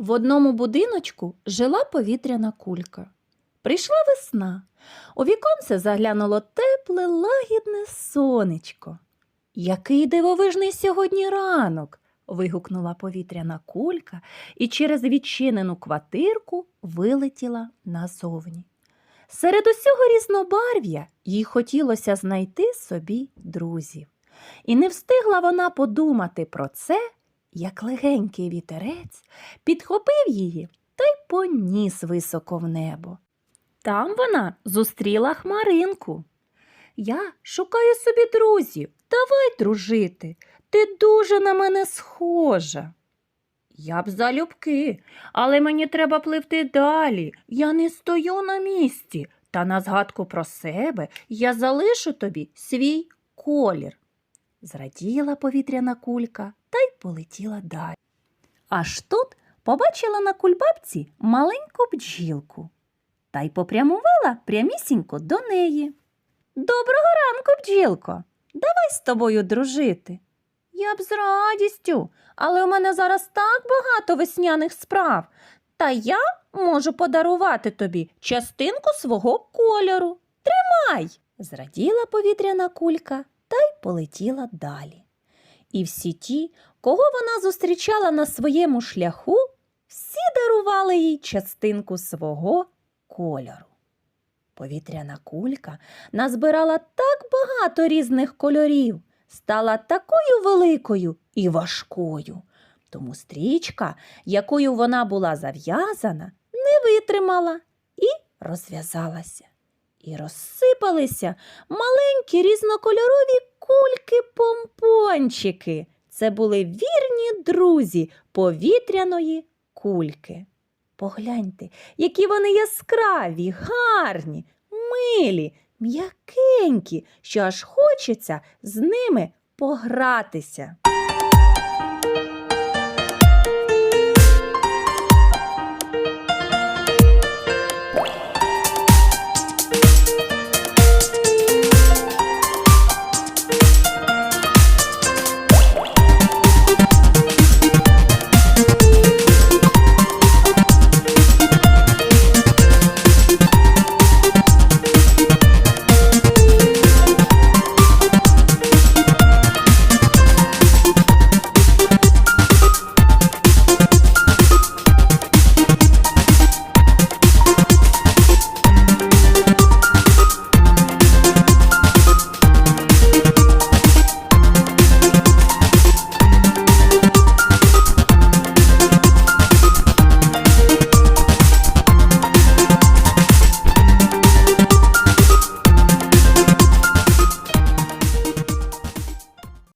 В одному будиночку жила повітряна кулька. Прийшла весна. У віконце заглянуло тепле, лагідне сонечко. Який дивовижний сьогодні ранок. вигукнула повітряна кулька і через відчинену квартирку вилетіла назовні. Серед усього різнобарв'я їй хотілося знайти собі друзів. І не встигла вона подумати про це, як легенький вітерець підхопив її та й поніс високо в небо. Там вона зустріла хмаринку. Я шукаю собі друзів. Давай дружити. Ти дуже на мене схожа. Я б залюбки, але мені треба пливти далі. Я не стою на місці, та на згадку про себе я залишу тобі свій колір. Зраділа повітряна кулька та й полетіла далі. Аж тут побачила на кульбабці маленьку бджілку та й попрямувала прямісінько до неї. Доброго ранку, бджілко. Давай з тобою дружити. Я б з радістю, але у мене зараз так багато весняних справ, та я можу подарувати тобі частинку свого кольору. Тримай. Зраділа повітряна кулька та й полетіла далі. І всі ті, кого вона зустрічала на своєму шляху, всі дарували їй частинку свого кольору. Повітряна кулька назбирала так багато різних кольорів, стала такою великою і важкою. Тому стрічка, якою вона була зав'язана, не витримала і розв'язалася. І розсипалися маленькі різнокольорові кульки-помпончики. Це були вірні друзі повітряної кульки. Погляньте, які вони яскраві, гарні, милі, м'якенькі, що аж хочеться з ними погратися.